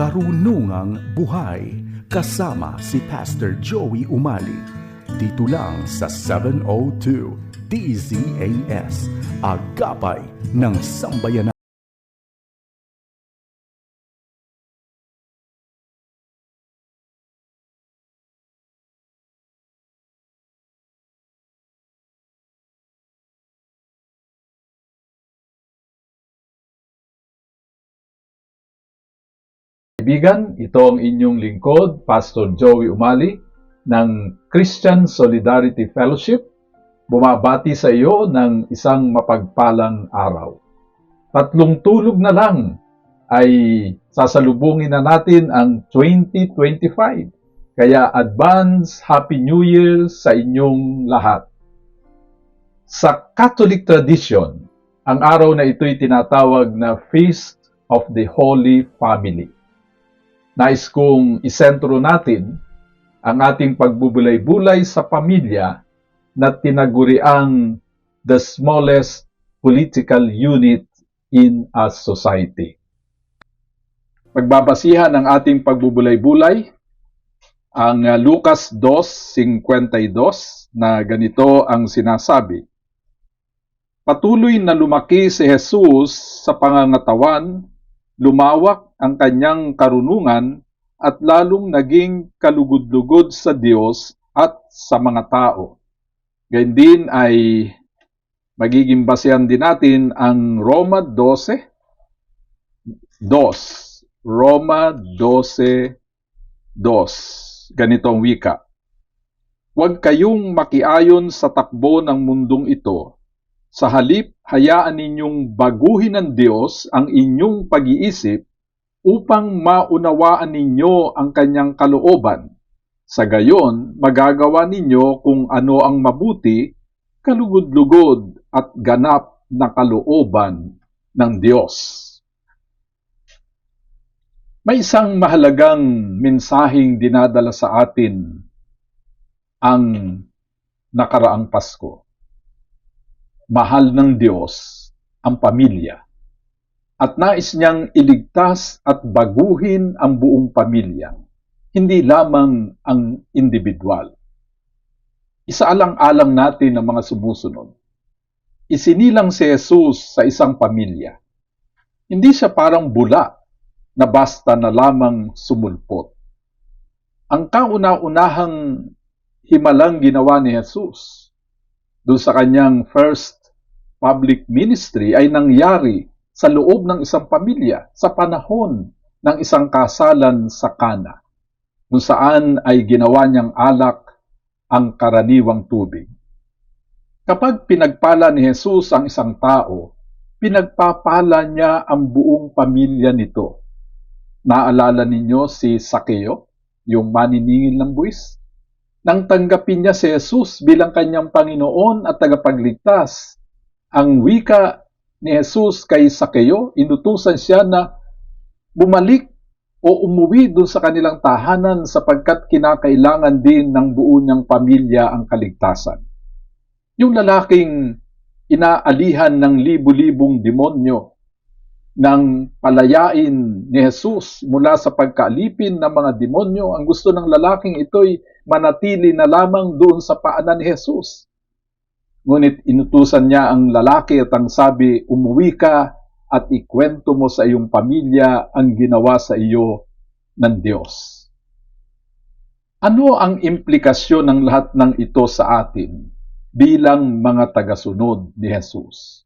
Karunungang Buhay kasama si Pastor Joey Umali dito lang sa 702 DZAS Agapay ng Sambayanan. Kaibigan, ito ang inyong lingkod, Pastor Joey Umali ng Christian Solidarity Fellowship. Bumabati sa iyo ng isang mapagpalang araw. Tatlong tulog na lang ay sasalubungin na natin ang 2025. Kaya advance Happy New Year sa inyong lahat. Sa Catholic tradition, ang araw na ito'y tinatawag na Feast of the Holy Family nais kong isentro natin ang ating pagbubulay-bulay sa pamilya na tinaguriang the smallest political unit in a society. Pagbabasihan ng ating pagbubulay-bulay ang uh, Lucas 2.52 na ganito ang sinasabi. Patuloy na lumaki si Jesus sa pangangatawan lumawak ang kanyang karunungan at lalong naging kalugod-lugod sa Diyos at sa mga tao. Gayun din ay magiging basehan din natin ang Roma 12, 2. Roma 12, 2. Ganitong wika. Huwag kayong makiayon sa takbo ng mundong ito. Sa halip, hayaan ninyong baguhin ng Diyos ang inyong pag-iisip upang maunawaan ninyo ang kanyang kalooban. Sa gayon, magagawa ninyo kung ano ang mabuti, kalugod-lugod at ganap na kalooban ng Diyos. May isang mahalagang mensaheng dinadala sa atin ang nakaraang Pasko. Mahal ng Diyos ang pamilya at nais niyang iligtas at baguhin ang buong pamilya, hindi lamang ang individual. Isaalang-alang natin ang mga sumusunod. Isinilang si Jesus sa isang pamilya. Hindi siya parang bula na basta na lamang sumulpot. Ang kauna-unahang himalang ginawa ni Jesus doon sa kanyang first public ministry ay nangyari sa loob ng isang pamilya sa panahon ng isang kasalan sa Kana, kung saan ay ginawa niyang alak ang karaniwang tubig. Kapag pinagpala ni Jesus ang isang tao, pinagpapala niya ang buong pamilya nito. Naalala ninyo si Sakeo, yung maniningil ng buwis? Nang tanggapin niya si Jesus bilang kanyang Panginoon at tagapagligtas, ang wika ni Jesus kay Sakeo, inutusan siya na bumalik o umuwi doon sa kanilang tahanan sapagkat kinakailangan din ng buo niyang pamilya ang kaligtasan. Yung lalaking inaalihan ng libu-libong demonyo nang palayain ni Jesus mula sa pagkaalipin ng mga demonyo, ang gusto ng lalaking ito'y manatili na lamang doon sa paanan ni Jesus. Ngunit inutusan niya ang lalaki at ang sabi, umuwi ka at ikwento mo sa iyong pamilya ang ginawa sa iyo ng Diyos. Ano ang implikasyon ng lahat ng ito sa atin bilang mga tagasunod ni Jesus?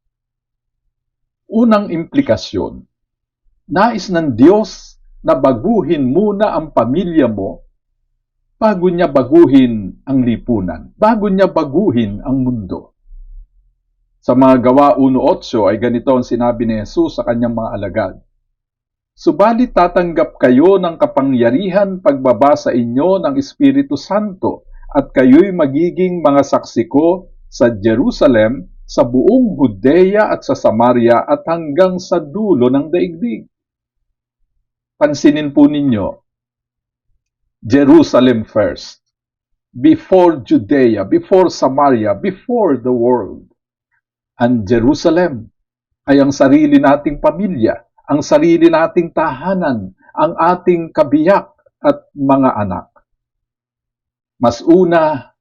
Unang implikasyon, nais ng Diyos na baguhin muna ang pamilya mo bago niya baguhin ang lipunan, bago niya baguhin ang mundo. Sa mga gawa 1.8 ay ganito ang sinabi ni Jesus sa kanyang mga alagad. Subalit tatanggap kayo ng kapangyarihan pagbaba sa inyo ng Espiritu Santo at kayo'y magiging mga saksi ko sa Jerusalem, sa buong Judea at sa Samaria at hanggang sa dulo ng daigdig. Pansinin po ninyo, Jerusalem first, before Judea, before Samaria, before the world. Ang Jerusalem ay ang sarili nating pamilya, ang sarili nating tahanan, ang ating kabiyak at mga anak. Mas una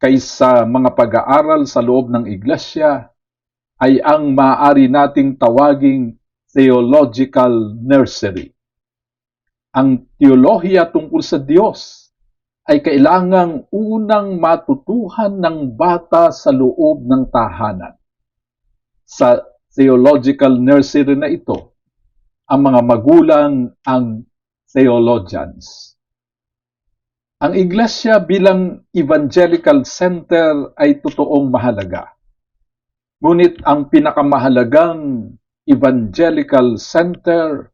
kaysa mga pag-aaral sa loob ng iglesia ay ang maaari nating tawaging theological nursery. Ang teolohiya tungkol sa Diyos ay kailangang unang matutuhan ng bata sa loob ng tahanan. Sa theological nursery na ito, ang mga magulang ang theologians. Ang iglesia bilang evangelical center ay totoong mahalaga. Ngunit ang pinakamahalagang evangelical center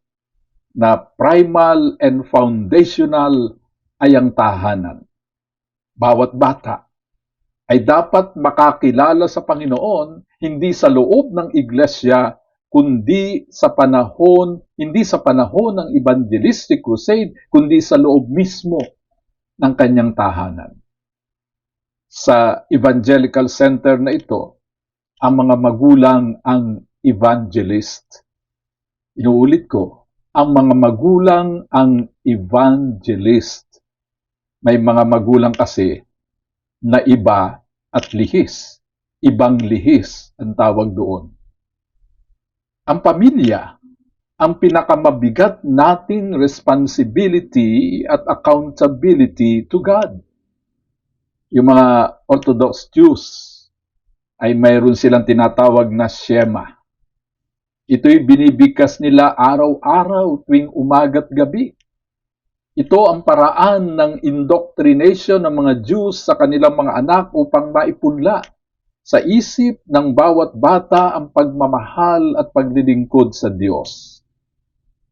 na primal and foundational ay ang tahanan. Bawat bata ay dapat makakilala sa Panginoon hindi sa loob ng iglesia kundi sa panahon, hindi sa panahon ng evangelistic crusade, kundi sa loob mismo ng kanyang tahanan. Sa evangelical center na ito, ang mga magulang ang evangelist. Inuulit ko, ang mga magulang ang evangelist. May mga magulang kasi na iba at lihis. Ibang lihis ang tawag doon. Ang pamilya, ang pinakamabigat nating responsibility at accountability to God. Yung mga Orthodox Jews ay mayroon silang tinatawag na Shema. Ito'y binibigkas nila araw-araw tuwing umaga't gabi. Ito ang paraan ng indoctrination ng mga Jews sa kanilang mga anak upang maipunla sa isip ng bawat bata ang pagmamahal at paglilingkod sa Diyos.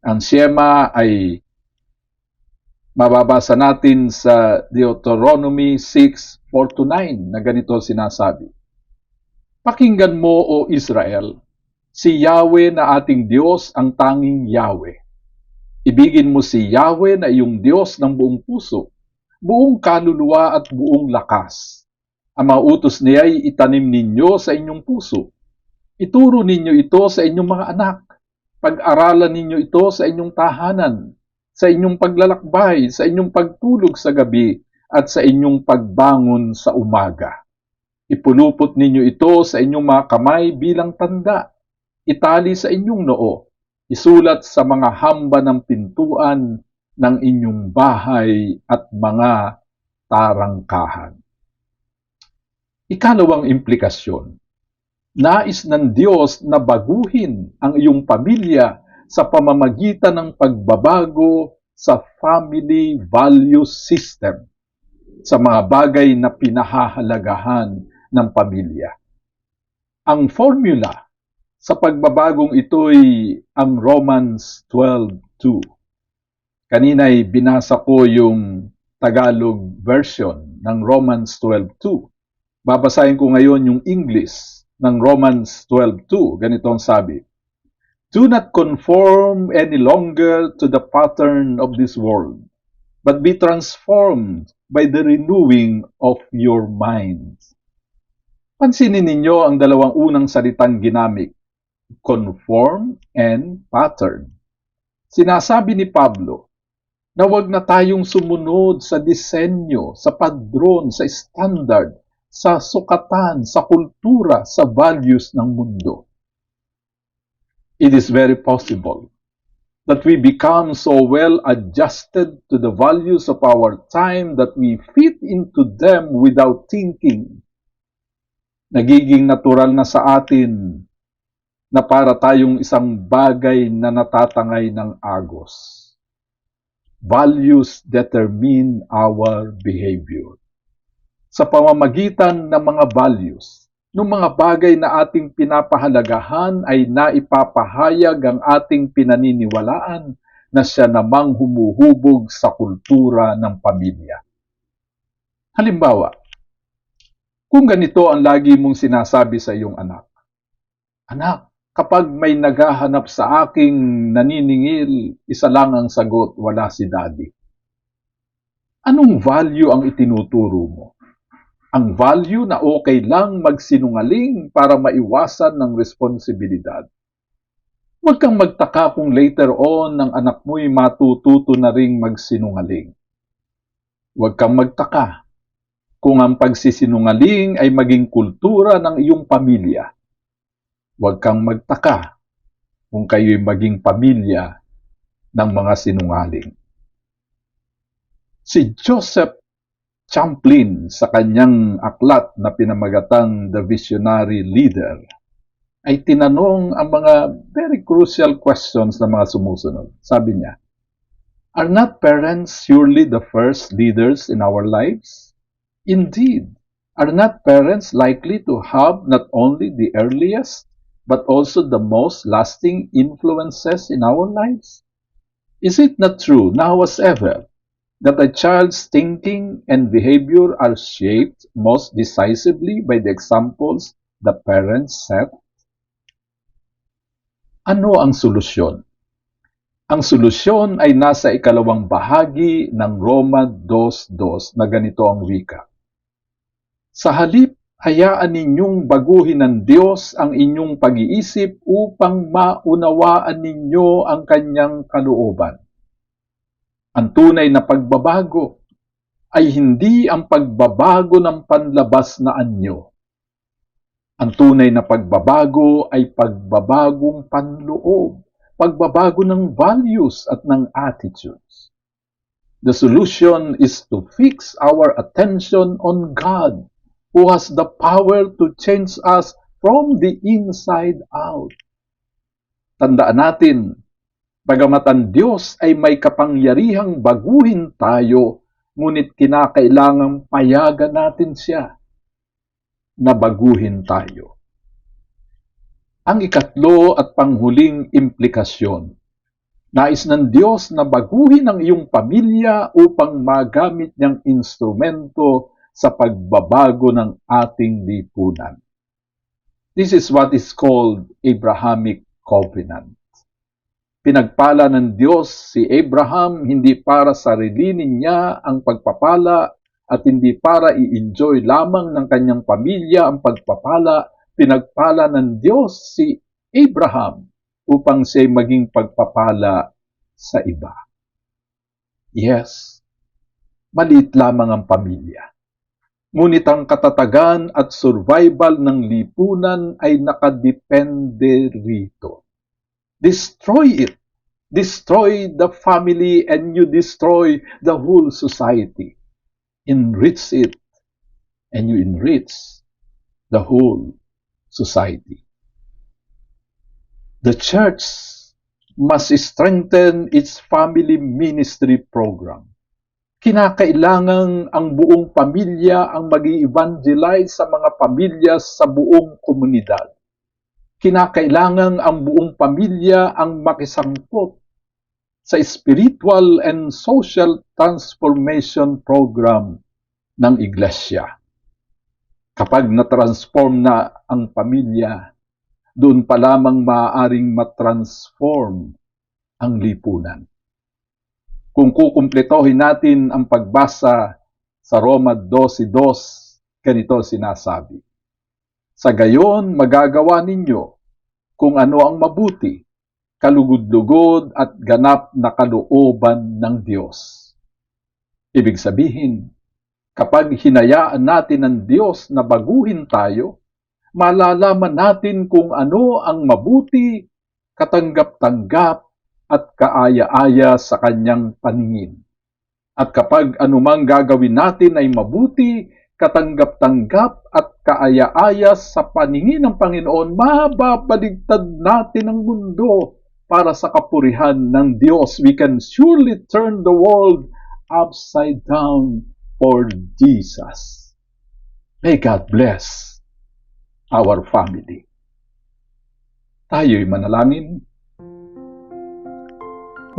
Ang siyema ay mababasa natin sa Deuteronomy 6:4-9 na ganito sinasabi. Pakinggan mo, O Israel, si Yahweh na ating Diyos ang tanging Yahweh. Ibigin mo si Yahweh na iyong Diyos ng buong puso, buong kaluluwa at buong lakas ang mga utos niya ay itanim ninyo sa inyong puso. Ituro ninyo ito sa inyong mga anak. Pag-aralan ninyo ito sa inyong tahanan, sa inyong paglalakbay, sa inyong pagtulog sa gabi, at sa inyong pagbangon sa umaga. Ipulupot ninyo ito sa inyong mga kamay bilang tanda. Itali sa inyong noo. Isulat sa mga hamba ng pintuan ng inyong bahay at mga tarangkahan. Ikalawang implikasyon, nais ng Diyos na baguhin ang iyong pamilya sa pamamagitan ng pagbabago sa family value system sa mga bagay na pinahahalagahan ng pamilya. Ang formula sa pagbabagong ito'y ang Romans 12.2. Kanina'y binasa ko yung Tagalog version ng Romans 12.2 Babasahin ko ngayon yung English ng Romans 12.2. Ganito ang sabi. Do not conform any longer to the pattern of this world, but be transformed by the renewing of your minds. Pansinin ninyo ang dalawang unang salitang ginamit, conform and pattern. Sinasabi ni Pablo na huwag na tayong sumunod sa disenyo, sa padron, sa standard sa sukatan, sa kultura, sa values ng mundo. It is very possible that we become so well adjusted to the values of our time that we fit into them without thinking. Nagiging natural na sa atin na para tayong isang bagay na natatangay ng agos. Values determine our behavior sa pamamagitan ng mga values, ng mga bagay na ating pinapahalagahan ay naipapahayag ang ating pinaniniwalaan na siya namang humuhubog sa kultura ng pamilya. Halimbawa, kung ganito ang lagi mong sinasabi sa iyong anak, Anak, kapag may naghahanap sa aking naniningil, isa lang ang sagot, wala si daddy. Anong value ang itinuturo mo? ang value na okay lang magsinungaling para maiwasan ng responsibilidad. Huwag kang magtaka kung later on ang anak mo'y matututo na ring magsinungaling. Huwag kang magtaka kung ang pagsisinungaling ay maging kultura ng iyong pamilya. Huwag kang magtaka kung kayo'y maging pamilya ng mga sinungaling. Si Joseph Champlin sa kanyang aklat na pinamagatang The Visionary Leader ay tinanong ang mga very crucial questions ng mga sumusunod. Sabi niya, Are not parents surely the first leaders in our lives? Indeed, are not parents likely to have not only the earliest, but also the most lasting influences in our lives? Is it not true now as ever that a child's thinking and behavior are shaped most decisively by the examples the parents set? Ano ang solusyon? Ang solusyon ay nasa ikalawang bahagi ng Roma 2.2 na ganito ang wika. Sa halip, hayaan ninyong baguhin ng Diyos ang inyong pag-iisip upang maunawaan ninyo ang kanyang kalooban. Ang tunay na pagbabago ay hindi ang pagbabago ng panlabas na anyo. Ang tunay na pagbabago ay pagbabagong panloob, pagbabago ng values at ng attitudes. The solution is to fix our attention on God who has the power to change us from the inside out. Tandaan natin, bagamat ang Diyos ay may kapangyarihang baguhin tayo, ngunit kinakailangang payagan natin siya na baguhin tayo. Ang ikatlo at panghuling implikasyon, nais ng Diyos na baguhin ang iyong pamilya upang magamit niyang instrumento sa pagbabago ng ating lipunan. This is what is called Abrahamic Covenant. Pinagpala ng Diyos si Abraham hindi para sarili niya ang pagpapala at hindi para i-enjoy lamang ng kanyang pamilya ang pagpapala, pinagpala ng Diyos si Abraham upang siya maging pagpapala sa iba. Yes, maliit lamang ang pamilya. Ngunit ang katatagan at survival ng lipunan ay nakadepende rito. Destroy it. Destroy the family and you destroy the whole society enrich it and you enrich the whole society. The church must strengthen its family ministry program. Kinakailangang ang buong pamilya ang mag evangelize sa mga pamilya sa buong komunidad. Kinakailangang ang buong pamilya ang makisangkot sa spiritual and social transformation program ng iglesia. Kapag na-transform na ang pamilya, doon pa lamang maaaring matransform ang lipunan. Kung kukumpletohin natin ang pagbasa sa Roma 12.2, ganito sinasabi. Sa gayon, magagawa ninyo kung ano ang mabuti, kalugod-lugod at ganap na kalooban ng Diyos. Ibig sabihin, kapag hinayaan natin ng Diyos na baguhin tayo, malalaman natin kung ano ang mabuti, katanggap-tanggap at kaaya-aya sa kanyang paningin. At kapag anumang gagawin natin ay mabuti, katanggap-tanggap at kaaya-aya sa paningin ng Panginoon, mababaligtad natin ang mundo para sa kapurihan ng Diyos. We can surely turn the world upside down for Jesus. May God bless our family. Tayo'y manalangin.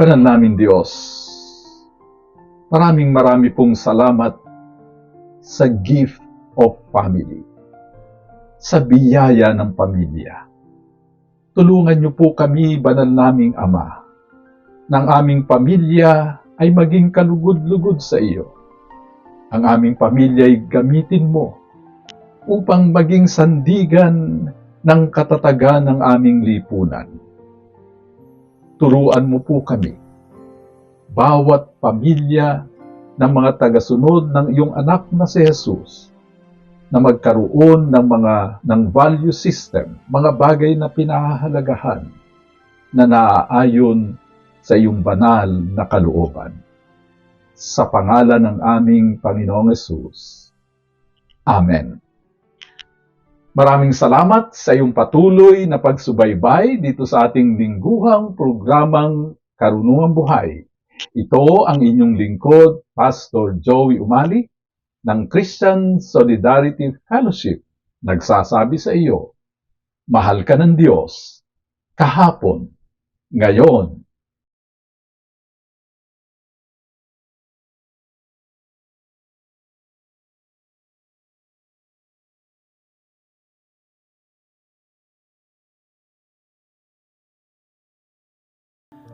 Banal namin Diyos, maraming marami pong salamat sa gift of family, sa biyaya ng pamilya tulungan niyo po kami, banal naming Ama, ng aming pamilya ay maging kalugod-lugod sa iyo. Ang aming pamilya ay gamitin mo upang maging sandigan ng katatagan ng aming lipunan. Turuan mo po kami. Bawat pamilya ng mga tagasunod ng iyong anak na si Jesus na magkaroon ng mga ng value system, mga bagay na pinahahalagahan na naaayon sa iyong banal na kalooban. Sa pangalan ng aming Panginoong Yesus. Amen. Maraming salamat sa iyong patuloy na pagsubaybay dito sa ating lingguhang programang Karunungang Buhay. Ito ang inyong lingkod, Pastor Joey Umali, ng Christian Solidarity Fellowship. Nagsasabi sa iyo, Mahal ka ng Diyos, kahapon, ngayon,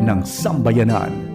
ng Sambayanan